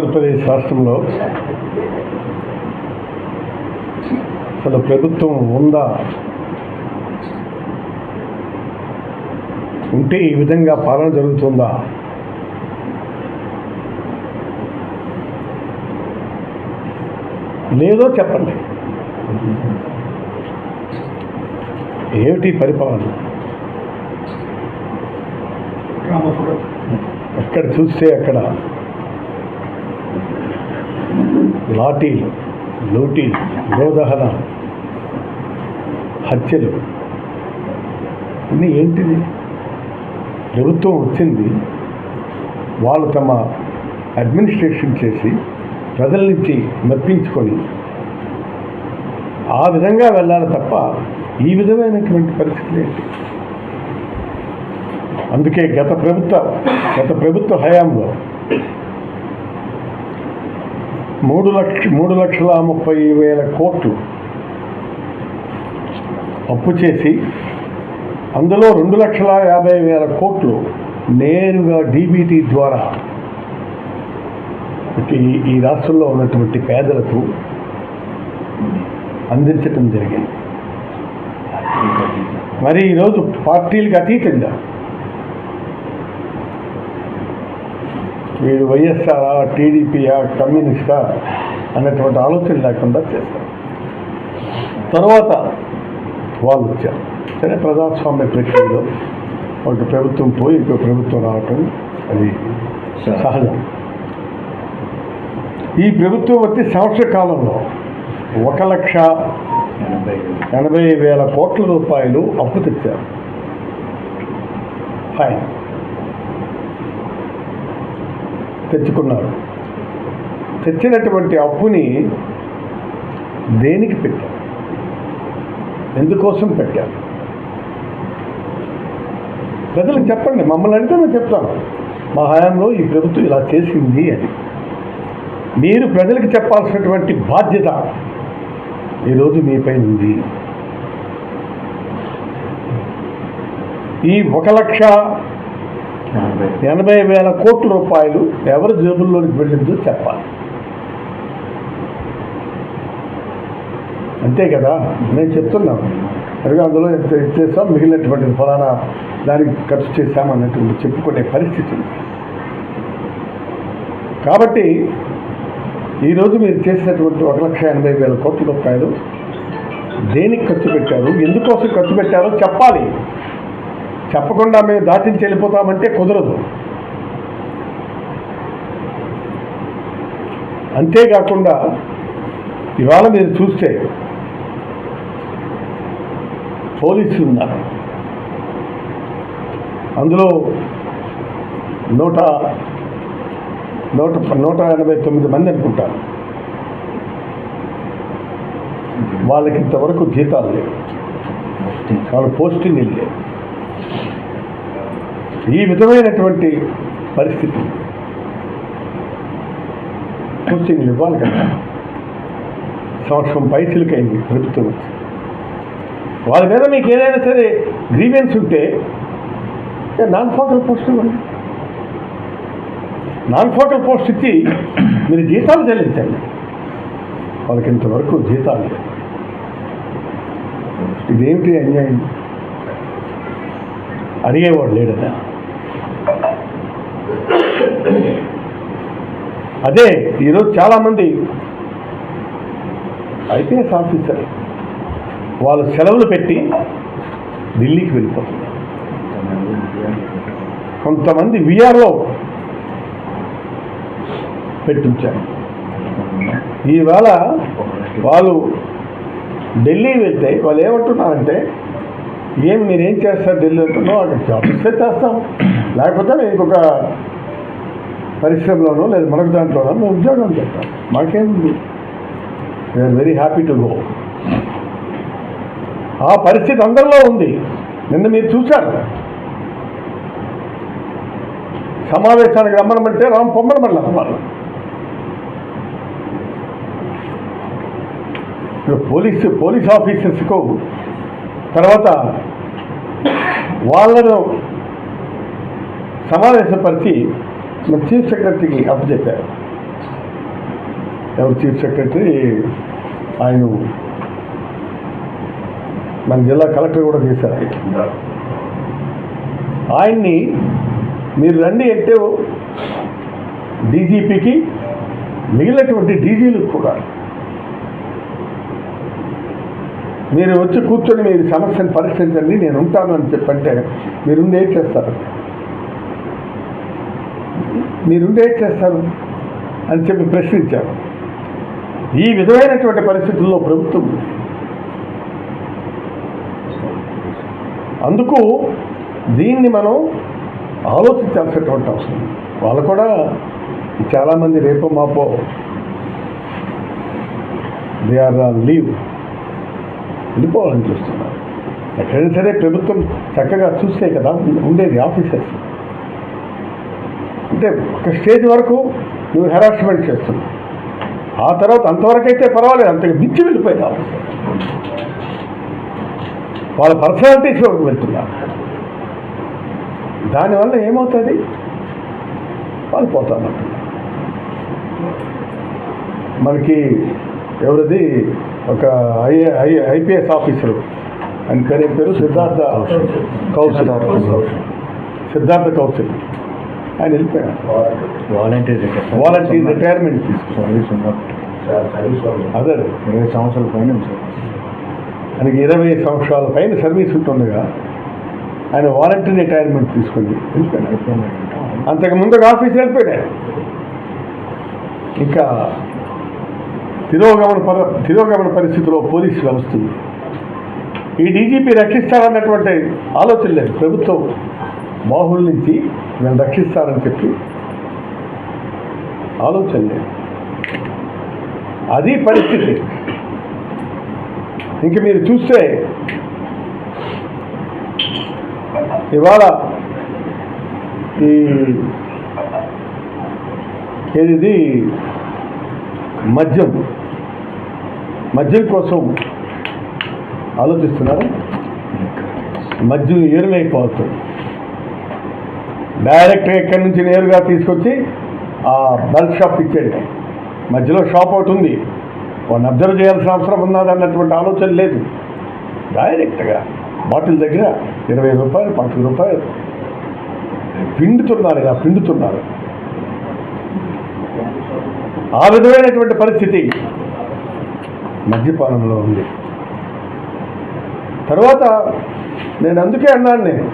ఆంధ్రప్రదేశ్ రాష్ట్రంలో అసలు ప్రభుత్వం ఉందా? ఉంటే ఈ విధంగా పాలన జరుగుతుందా? లేదో చెప్పండి. ఏమిటి పరిపాలన? ఎక్కడ చూస్తే అక్కడ లాఠీలు లూటీలు గోదహన హత్యలు. ఇన్ని ఏంటిది? ప్రభుత్వం వచ్చింది వాళ్ళు తమ అడ్మినిస్ట్రేషన్ చేసి ప్రజల నుంచి మెప్పించుకొని ఆ విధంగా వెళ్ళాలి తప్ప ఈ విధమైనటువంటి పరిస్థితులు ఏంటి? అందుకే గత ప్రభుత్వ గత ప్రభుత్వ హయాంలో మూడు లక్ష మూడు లక్షల ముప్పై వేల కోట్లు అప్పు చేసి అందులో రెండు లక్షల యాభై వేల కోట్లు నేరుగా డీబీటీ ద్వారా ఈ ఈ రాష్ట్రంలో ఉన్నటువంటి పేదలకు అందించటం జరిగింది. మరి ఈరోజు పార్టీలకు అతీతంగా వీడు వైఎస్ఆర్ టీడీపీయా కమ్యూనిస్టా అనేటువంటి ఆలోచన లేకుండా చేశారు తర్వాత వాళ్ళు వచ్చారు. సరే ప్రజాస్వామ్య ప్రక్రియలో ఒక ప్రభుత్వం పోయి ఇంకో ప్రభుత్వం రావటం అది సహజం. ఈ ప్రభుత్వం వచ్చి సంవత్సర కాలంలో ఒక లక్ష ఎనభై వేల కోట్ల రూపాయలు అప్పు తెచ్చారు. ఫైన్. తెచ్చుకున్నారు. తెచ్చినటువంటి అప్పుని దేనికి పెట్టారు? ఎందుకోసం పెట్టారు? ప్రజలకు చెప్పండి మమ్మల్ని అడిగితే మేము చెప్తాను మా హయాంలో ఈ ప్రభుత్వం ఇలా చేసింది అని. మీరు ప్రజలకు చెప్పాల్సినటువంటి బాధ్యత ఈరోజు మీపై ఉంది. ఈ ఒక లక్ష ఎనభై. వేల కోట్ల రూపాయలు ఎవరి జేబుల్లోకి వెళ్ళిందో చెప్పాలి. అంతే కదా? నేను చెప్తున్నాను అడిగి అందులో ఎంత ఇచ్చేసాం? మిగిలినటువంటి ఫలానా దానికి ఖర్చు చేశామన్నటువంటి అన్నట్టు చెప్పుకునే పరిస్థితి ఉంది. కాబట్టి ఈరోజు మీరు చేసినటువంటి ఒక లక్ష ఎనభై వేల కోట్ల రూపాయలు దేనికి ఖర్చు పెట్టారు? ఎందుకోసం ఖర్చు పెట్టారో చెప్పాలి. చెప్పకుండా మేము దాటించి వెళ్ళిపోతామంటే కుదరదు. అంతేకాకుండా ఇవాళ మీరు చూస్తే పోలీసులు ఉన్నారు. అందులో నూట నూట నూట ఎనభై తొమ్మిది మంది అనుకుంటారు. వాళ్ళకి ఇంతవరకు జీతాలు లేవు. వాళ్ళ పోస్టింగ్ లేవు ఈ విధమైనటువంటి పరిస్థితి. పోస్టింగ్ ఇవ్వాలి కదా. సంవత్సరం పైచిలకైంది ప్రభుత్వం వాళ్ళ మీద మీకు ఏదైనా సరే గ్రీవెన్స్ ఉంటే నాన్ ఫోకల్ పోస్ట్ ఇవ్వండి. నాన్ ఫోకల్ పోస్ట్ ఇచ్చి మీరు జీతాలు చెల్లించండి. వాళ్ళకి ఇంతవరకు జీతాలు ఇదేమిటి అన్యాయం? అడిగేవాడు లేడనా అదే ఈరోజు చాలామంది ఐపీఎస్ ఆఫీసర్ వాళ్ళు సెలవులు పెట్టి ఢిల్లీకి వెళ్ళిపోతున్నారు. కొంతమంది విఆర్ఓ పెట్టించారు. ఈవేళ వాళ్ళు ఢిల్లీ వెళ్తే వాళ్ళు ఏమంటున్నారంటే ఏం మీరేం చేస్తారు ఢిల్లీ అంటున్నావు అక్కడ జాబ్ ఇస్తే చేస్తాం. లేకపోతే నేను ఇంకొక పరిశ్రమలోనో లేదా మరొక దాంట్లోనో మేము ఉద్యోగం చేస్తాం. మాకేముంది we are very happy to go ఆ పరిస్థితి అందరిలో ఉంది. నిన్న మీరు చూశారు. సమావేశానికి రమ్మనమంటే రామ్ పొమ్మనమన్నారు వాళ్ళు ఇప్పుడు పోలీసు పోలీస్ ఆఫీసర్స్కు తర్వాత వాళ్ళను సమావేశపరిచి చీఫ్ సెక్రటరీకి అప్పచెప్పారు. ఎవరు చీఫ్ సెక్రటరీ? ఆయన మన జిల్లా కలెక్టర్ కూడా చేశారు. ఆయన్ని మీరు రండి అంటే డీజీపీకి మిగిలినటువంటి డీజీలకు కూడా మీరు వచ్చి కూర్చొని మీరు సమస్యను పరిష్కరించండి నేను ఉంటాను అని చెప్పంటే మీరుండి ఏం చేస్తారు? మీరుండి ఏం చేస్తారు? అని చెప్పి ప్రశ్నించారు. ఈ విధమైనటువంటి పరిస్థితుల్లో ప్రభుత్వం అందుకు దీన్ని మనం ఆలోచించాల్సినటువంటి అవసరం వాళ్ళు కూడా చాలామంది రేపో మాపో దే ఆర్ లీవ్. వెళ్ళిపోవాలని చూస్తున్నారు. ఎక్కడైనా సరే ప్రభుత్వం చక్కగా చూస్తే కదా ఉండేది ఆఫీసర్స్ అంటే ఒక స్టేజ్ వరకు నువ్వు హెరాస్మెంట్ చేస్తున్నావు. ఆ తర్వాత అంతవరకు అయితే పర్వాలేదు అంతకు మించి వెళ్ళిపోయినావు వాళ్ళ పర్సనాలిటీస్లోకి వెళ్తున్నారు. దానివల్ల ఏమవుతుంది? వాళ్ళు పోతామంటున్నారు మనకి ఎవరిది? ఒక ఐ ఐ ఐపీఎస్ ఆఫీసరు. ఆయన పేరు ఏం పేరు? సిద్ధార్థ కౌశల్. సిద్ధార్థ కౌశల్. ఆయన వెళ్ళిపోయాడు. వాలంటీర్ వాలంటీర్ రిటైర్మెంట్ అదే. ఇరవై సంవత్సరాల పైన ఆయనకి ఇరవై సంవత్సరాల పైన సర్వీస్ ఉంటుండగా ఆయన వాలంటీర్ రిటైర్మెంట్ తీసుకుని వెళ్ళిపోయాడు. అయిపోయిందంట అంతకు ముందు ఆఫీస్ వెళ్ళిపోయాడు. ఇంకా తిరోగమన పర తిరోగమన పరిస్థితిలో పోలీసు వ్యవస్థ ఉంది. ఈ డీజీపీ రక్షిస్తారన్నటువంటి ఆలోచన లేదు. ప్రభుత్వం బాహుల నుంచి నేను రక్షిస్తారని చెప్పి ఆలోచన లేదు. అది పరిస్థితి. ఇంక మీరు చూస్తే ఇవాళ ఈ ఏది మద్యం. మద్యం కోసం ఆలోచిస్తున్నారు. మద్యం ఏరులైపోతుంది డైరెక్ట్గా ఎక్కడి నుంచి నేరుగా తీసుకొచ్చి ఆ బల్క్ షాప్ ఇచ్చేయడం. మధ్యలో షాప్ ఒకటి ఉంది. వాడిని అబ్జర్వ్ చేయాల్సిన అవసరం ఉన్నది అన్నటువంటి ఆలోచన లేదు. డైరెక్ట్గా బాటిల్ దగ్గర ఇరవై రూపాయలు పాతిక రూపాయలు పిండుతున్నారు ఇలా పిండుతున్నారు. ఆ విధమైనటువంటి పరిస్థితి. మద్యపానంలో ఉంది. తర్వాత నేను అందుకే అన్నాను నేను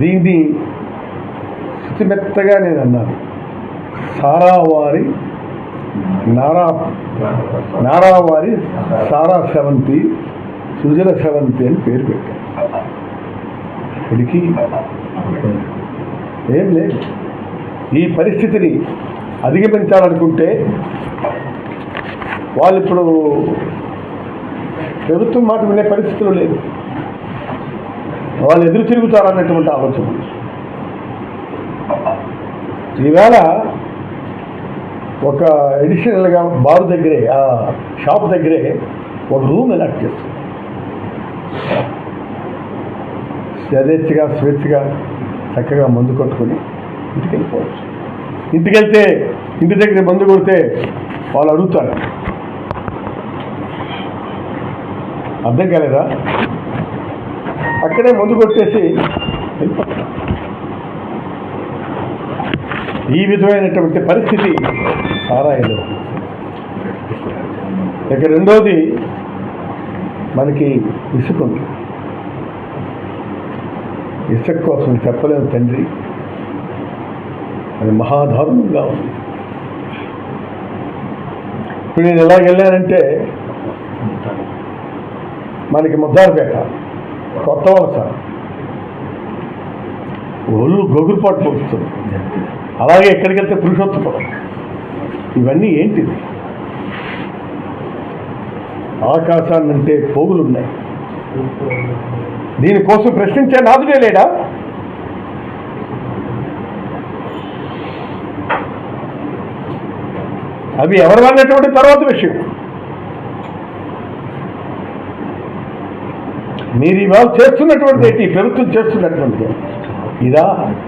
దీన్ని శుతిమెత్తగా నేను అన్నాను. సారావారి నారా నారావారి సారా సెవంతి సుజల సెవంతి అని పేరు పెట్టాను ఇప్పటికీ ఏం లేదు. ఈ పరిస్థితిని అధిగమించాలనుకుంటే వాళ్ళు ఇప్పుడు ప్రభుత్వం మాట వినే పరిస్థితులు లేదు. వాళ్ళు ఎదురు తిరుగుతారన్నటువంటి ఆలోచన. ఈవేళ ఒక అడిషనల్గా బారు దగ్గరే ఆ షాప్ దగ్గరే ఒక రూమ్ అలాట్ చేస్తుంది యథేచ్ఛగా స్వేచ్ఛగా చక్కగా మందు కొట్టుకొని ఇంటికి వెళ్ళిపోవచ్చు ఇంటికి వెళ్తే ఇంటి దగ్గర మందు కొడితే వాళ్ళు అడుగుతారు అర్థం కాలేదా? అక్కడే ముందు కొట్టేసి ఈ విధమైనటువంటి పరిస్థితి సారాయిలో. ఇక రెండోది మనకి ఇసుక ఉంది. ఇసుక కోసం చెప్పలేము తండ్రి. అది మహాదారుణంగా ఉంది. ఇప్పుడు నేను ఎలాగెళ్ళానంటే మనకి ముద్దారుపేట కొత్త వలస. ఒళ్ళు గొగురుపాటు పోస్తుంది. అలాగే ఎక్కడికెళ్తే పురుషోత్తపురం ఇవన్నీ ఏంటిది? ఆకాశాన్నంటే పోగులు ఉన్నాయి దీనికోసం ప్రశ్నించే నాదుడే లేడా? అవి ఎవరు అన్నటువంటి తర్వాత విషయం? మీరు ఇవాళ చేస్తున్నటువంటి ఏంటి ప్రభుత్వం చేస్తున్నటువంటి ఇదా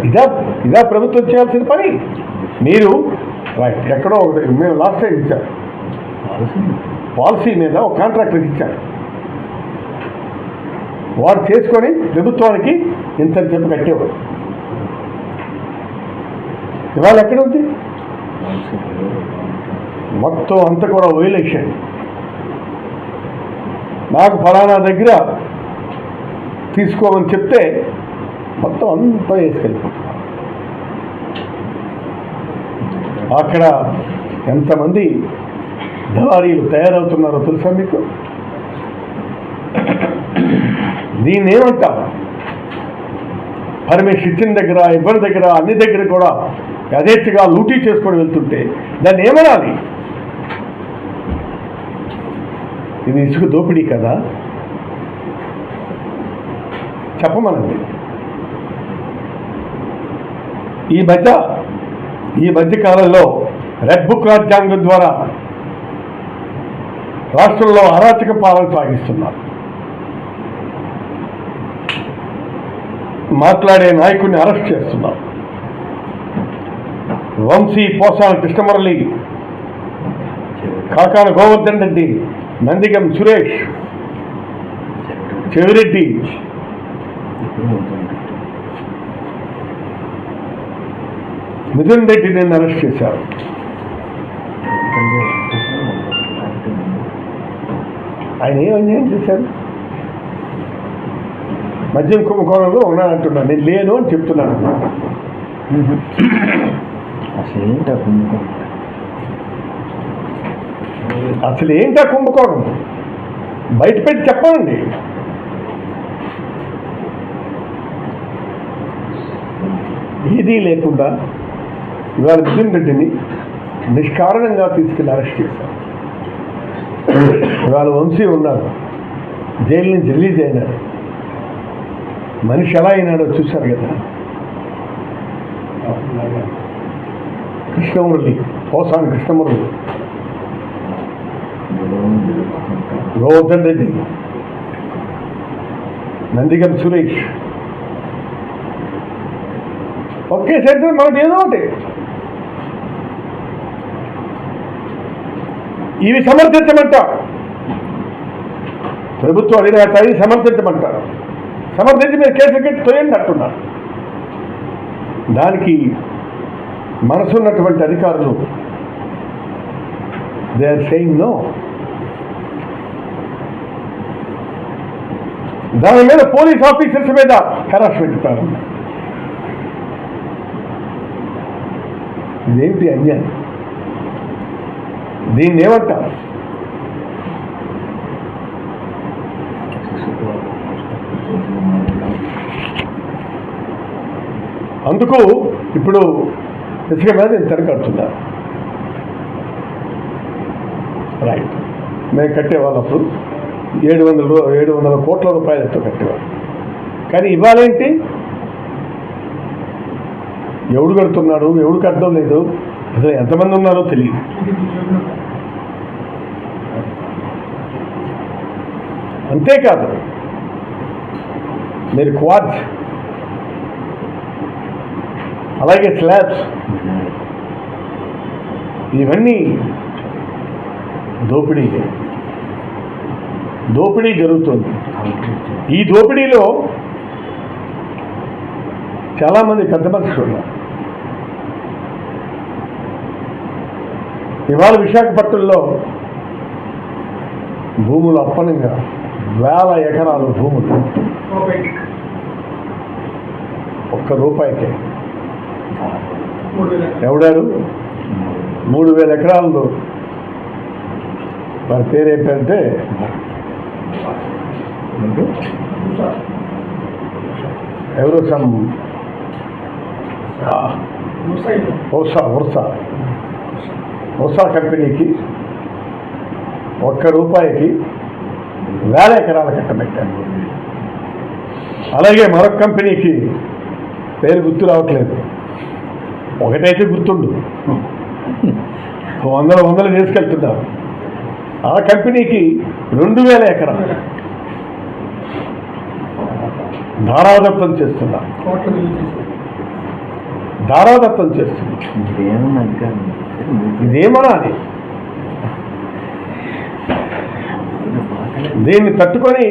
ఇదా ఇదా ప్రభుత్వం చేయాల్సిన పని. మీరు రైట్ ఎక్కడో ఒకటి మేము లాస్ట్ టైం ఇచ్చారు పాలసీ మీద ఒక కాంట్రాక్టర్ ఇచ్చారు. వారు చేసుకొని ప్రభుత్వానికి ఇంత చెప్పి కట్టేవారు. ఇవాళ ఎక్కడ ఉంది మొత్తం అంతా కూడా వైలేషన్ నాకు ఫలానా దగ్గర తీసుకోమని చెప్తే మొత్తం అంతా వేసుకెళ్ళిపోతున్నారు అక్కడ ఎంతమంది దళారీలు తయారవుతున్నారో తెలుసా మీకు? దీన్ని ఏమంటాం పరమేశ్వర్ ఇచ్చిన దగ్గర ఎవరి దగ్గర అన్ని దగ్గర కూడా యథేచ్ఛగా లూటీ చేసుకొని వెళ్తుంటే దాన్ని ఏమనాలి? ఇది ఇసుక దోపిడీ కదా? చెప్పమనండి. ఈ మధ్య ఈ మధ్య కాలంలో రెడ్ బుక్ రాజ్యాంగం ద్వారా రాష్ట్రంలో అరాచక పాలన సాగిస్తున్నారు. మాట్లాడే నాయకుడిని అరెస్ట్ చేస్తున్నారు. వంశీ పోసాల కృష్ణమురళి కాకాన గోవర్ధన్ రెడ్డి నందిగం సురేష్ చెవిరెడ్డి ఇప్పుడు ఉంటుంది మిథున్ రెడ్డి నిన్ను అరెస్ట్ చేశారు. ఆయన ఏం అన్యాయం చేశారు? మద్యం కుంభకోణంలో ఉన్నానంటున్నాను నేను లేను అని చెప్తున్నాను. అసలు ఏంటి కుంభకోణం? అసలు ఏంటా కుంభకోణం? బయట పెట్టి చెప్పాలండి ఏదీ లేకుండా ఇవాళ మిథున్ రెడ్డిని నిష్కారణంగా తీసుకెళ్ళి అరెస్ట్ చేశారు. ఇవాళ వంశీ ఉన్నారు. జైలు నుంచి రిలీజ్ అయినాడు మనిషి ఎలా అయినాడో చూశారు కదా. కృష్ణమురళి పోసాని కృష్ణమురళి. గోవర్ధన్ రెడ్డి. నందిగం సురేష్. ఒకే శరీరం మనకి ఏదో ఒకటి. ఇవి సమర్థించమంటారు ప్రభుత్వం అధినేత ఇది సమర్థించమంటారు. సమర్థించి మీరు కేసు కట్టి తోయండి అంటున్నారు. దానికి మనసున్నటువంటి అధికారులు దే ఆర్ సెయింగ్ నో దాని మీద పోలీస్ ఆఫీసర్స్ మీద హెరాస్మెంట్ ప్రారంభం ఇదేమిటి అన్యాయం? దీన్ని ఏమంటారు అందుకు ఇప్పుడు ఇసుక మీద నేను తెరకడుతున్నారు రైట్ మేము కట్టేవాళ్ళప్పుడు ఏడు వందల ఏడు వందల కోట్ల రూపాయలతో కట్టేవాళ్ళు. కానీ ఇవాళేంటి? ఎవడు కడుతున్నాడు? ఎవడు కట్టడం లేదు? అసలు ఎంతమంది ఉన్నారో తెలియదు. అంతేకాదు మీరు క్వాడ్స్ అలాగే స్లాబ్స్ ఇవన్నీ దోపిడీ దోపిడీ జరుగుతుంది. ఈ దోపిడీలో చాలామంది పెద్ద మనుషులు ఉన్నారు. ఇవాళ విశాఖపట్నంలో భూములు అప్పనంగా వేల ఎకరాలు భూములు. ఒక్క రూపాయికే. ఎవడారు? మూడు వేల ఎకరాలు వారి పేరు ఏంటంటే ఎవరు? Some Ursa Ursa. ఉర్సా కంపెనీకి ఒక్క రూపాయికి వేల ఎకరాల కట్టబెట్టారు అలాగే మరొక కంపెనీకి పేరు గుర్తు రావట్లేదు. ఒకటైతే గుర్తుండు. వందల వందలు తీసుకెళ్తున్నారు. ఆ కంపెనీకి రెండు వేల ఎకరాలు ధారాదత్తం చేస్తున్నారు. ధారాదత్తం చేస్తున్నారు. ఇదేమో అది? దీన్ని తట్టుకొని?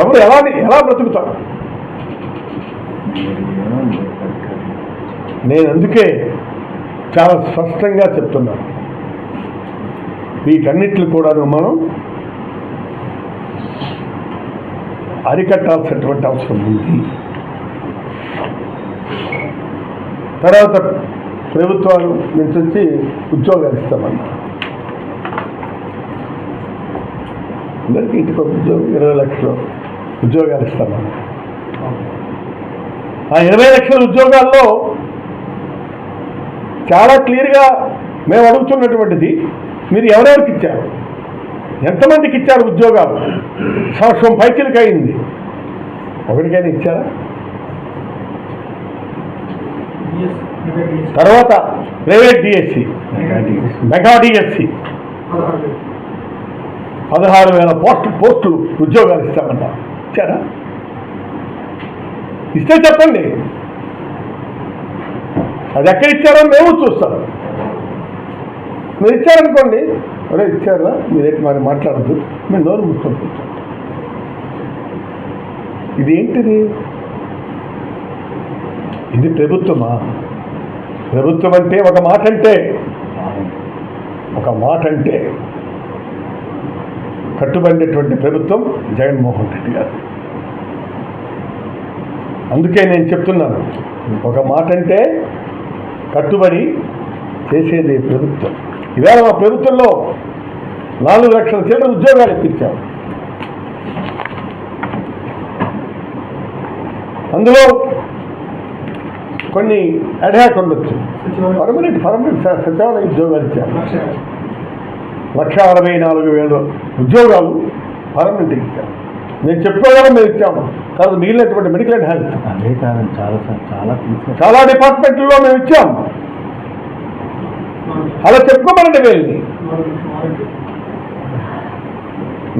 ఎవరు ఎలా ఎలా బ్రతుకుతారు? నేను అందుకే చాలా స్పష్టంగా చెప్తున్నాను వీటన్నిటిని కూడా మనం అరికట్టాల్సినటువంటి అవసరం ఉంది. తర్వాత ప్రభుత్వాలు నుంచి వచ్చి ఉద్యోగాలు ఇస్తామని అందరికీ ఇంటికి ఒక ఉద్యోగం ఇరవై లక్షలు ఉద్యోగాలు ఇస్తామని ఆ ఇరవై లక్షల ఉద్యోగాల్లో చాలా క్లియర్గా మేము అడుగుతున్నటువంటిది మీరు ఎవరెవరికి ఇచ్చారు? ఎంతమందికి ఇచ్చారు ఉద్యోగాలు? సంవత్సరం పైకిలకి అయింది. ఒకరికైనా ఇచ్చారా? తర్వాత ప్రైవేట్ డిఎస్సి మెగా డిఎస్సి పదహారు వేల పోస్ట్ పోస్టులు ఉద్యోగాలు ఇస్తామంట. ఇచ్చారా? ఇస్తే చెప్పండి. అది ఎక్కడ ఇచ్చారో మేము చూస్తాం. మీరు ఇచ్చారనుకోండి. అరే ఇచ్చారా మీరేంటి మరి మాట్లాడద్దు. మేము నోరు మూసుకొని ఇది ఏంటిది ఇది ప్రభుత్వమా? ప్రభుత్వం అంటే ఒక మాట అంటే ఒక మాట అంటే కట్టుబడినటువంటి ప్రభుత్వం జగన్మోహన్ రెడ్డి గారు. అందుకే నేను చెప్తున్నాను ఒక మాట అంటే కట్టుబడి చేసేది ప్రభుత్వం. ఇవాళ మా ప్రభుత్వంలో నాలుగు లక్షల చిల్లర ఉద్యోగాలు ఇప్పించాం. అందులో కొన్ని అడ్హాక్ ఉండొచ్చు. పర్మనెంట్ పర్మనెంట్ సచివాలయ ఉద్యోగాలు ఇచ్చారు. లక్ష అరవై నాలుగు వేల ఉద్యోగాలు పర్మనెంట్ ఇచ్చారు. నేను చెప్పుకోగలం మేము ఇచ్చాము. తర్వాత మిగిలినటువంటి మెడికల్ అండ్ హెల్త్ అదే కాదండి చాలా చాలా చాలా డిపార్ట్మెంట్లో మేము ఇచ్చాం. అలా చెప్పుకోమనండి వీళ్ళని.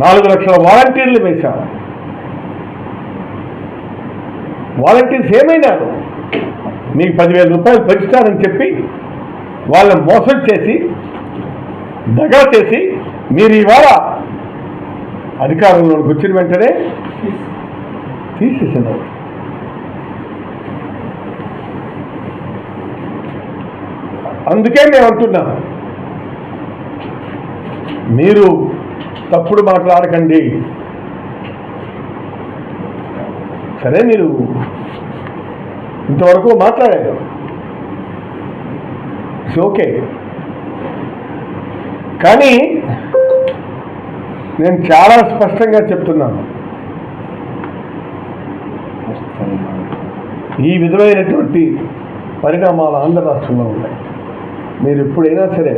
నాలుగు లక్షల వాలంటీర్లు వేశాం వాలంటీర్స్ ఏమైనారు? మీకు పదివేల రూపాయలు పెంచుతారని చెప్పి వాళ్ళని మోసం చేసి దగా చేసి మీరు ఇవాళ అధికారంలోకి వచ్చిన వెంటనే తీసేసినారు అందుకే మేము అంటున్నాం మీరు తప్పుడు మాట్లాడకండి. సరే మీరు ఇంతవరకు మాట్లాడారు ఇట్స్ ఓకే కానీ నేను చాలా స్పష్టంగా చెప్తున్నాను. ఈ విధమైనటువంటి పరిణామాలు ఆంధ్ర రాష్ట్రంలో ఉన్నాయి. మీరు ఎప్పుడైనా సరే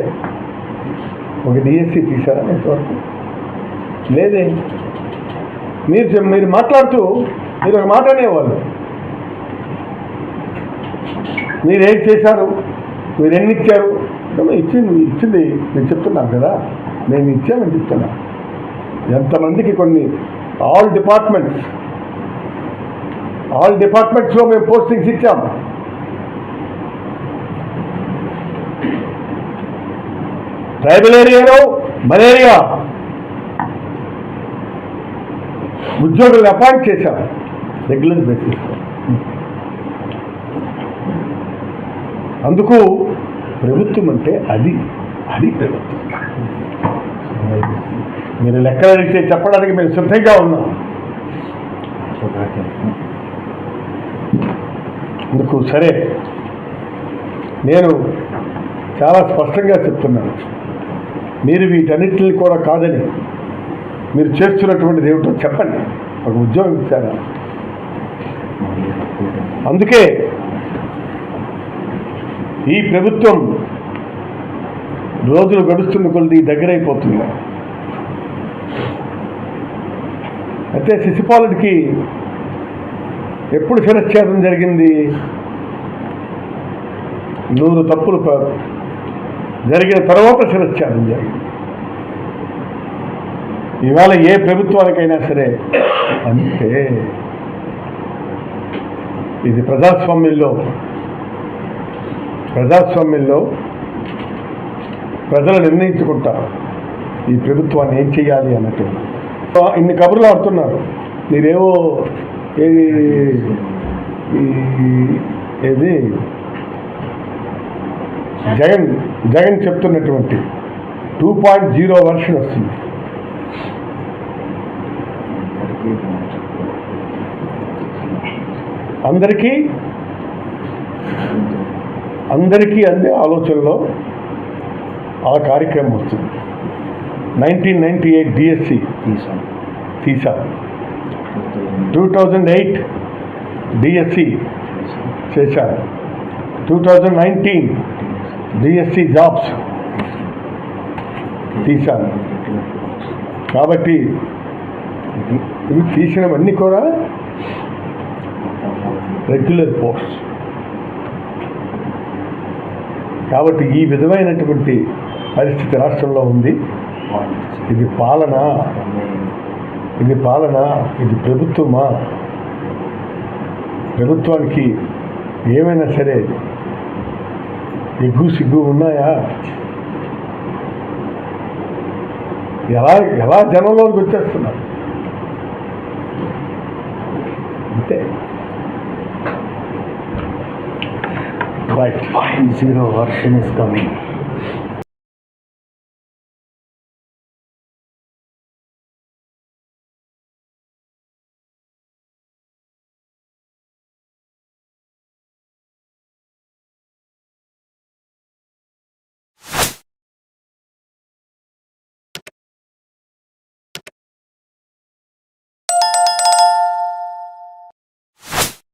ఒక డిఎస్సి తీసారా ఇంతవరకు లేదే. మీరు మీరు మాట్లాడుతూ మీరు ఒక మాట అనేవాళ్ళు. మీరేం చేశారు? మీరు ఎన్ని ఇచ్చారు ఇచ్చింది ఇచ్చింది నేను చెప్తున్నాను కదా? నేను ఇచ్చామని చెప్తున్నా. ఎంతమందికి కొన్ని ఆల్ డిపార్ట్మెంట్స్ ఆల్ డిపార్ట్మెంట్స్లో మేము పోస్టింగ్స్ ఇచ్చాము ట్రైబల్ ఏరియాలో మలేరియా. ఉద్యోగులను అపాయింట్ చేశాం రెగ్యులర్ బేసిస్లో అందుకు ప్రభుత్వం అంటే అది అది ప్రభుత్వం. మీరు లెక్కలు అడిగితే చెప్పడానికి మేము సిద్ధంగా ఉన్నాం. అందుకు సరే నేను చాలా స్పష్టంగా చెప్తున్నాను. మీరు వీటన్నిటిని కూడా కాదని మీరు చేస్తున్నటువంటిది ఏమిటో చెప్పండి. ఒక ఉద్యోగం ఇచ్చారా? అందుకే ఈ ప్రభుత్వం రోజులు గడుస్తున్న కొద్ది దగ్గరైపోతుంది. అయితే శిశుపాలుడికి ఎప్పుడు శిరచ్ఛేదం జరిగింది? నూరు తప్పులు ప- జరిగిన తర్వాత శిరచ్ఛేదం జరిగింది. ఇవాళ ఏ ప్రభుత్వానికైనా సరే అంతే. ఇది ప్రజాస్వామ్యంలో ప్రజాస్వామ్యంలో ప్రజలు నిర్ణయించుకుంటారు. ఈ ప్రభుత్వాన్ని ఏం చేయాలి అన్నట్టు. ఇన్ని కబుర్లు ఆడుతున్నారు. మీరేవో ఏది ఈ ఏది? జగన్ జగన్ చెప్తున్నటువంటి టూ పాయింట్ జీరో వర్షన్ వస్తుంది. అందరికీ అందరికీ అందే ఆలోచనలో ఆ కార్యక్రమం వస్తుంది. నైన్టీన్ నైంటీ ఎయిట్ డిఎస్సి తీసాం తీసా టూ థౌజండ్ ఎయిట్ డిఎస్సి చేశారు two thousand nineteen DSC jobs తీశాను కాబట్టి ఇవి తీసినవన్నీ కూడా రెగ్యులర్ పోస్ట్ కాబట్టి ఈ విధమైనటువంటి పరిస్థితి రాష్ట్రంలో ఉంది. ఇది పాలన. ఇది పాలన. ఇది ప్రభుత్వమా? ప్రభుత్వానికి ఏమైనా సరే ఎగ్గు సిగ్గు ఉన్నాయా? ఎలా ఎలా జనంలోకి వచ్చేస్తున్నారు? అంతే. Right point zero version is coming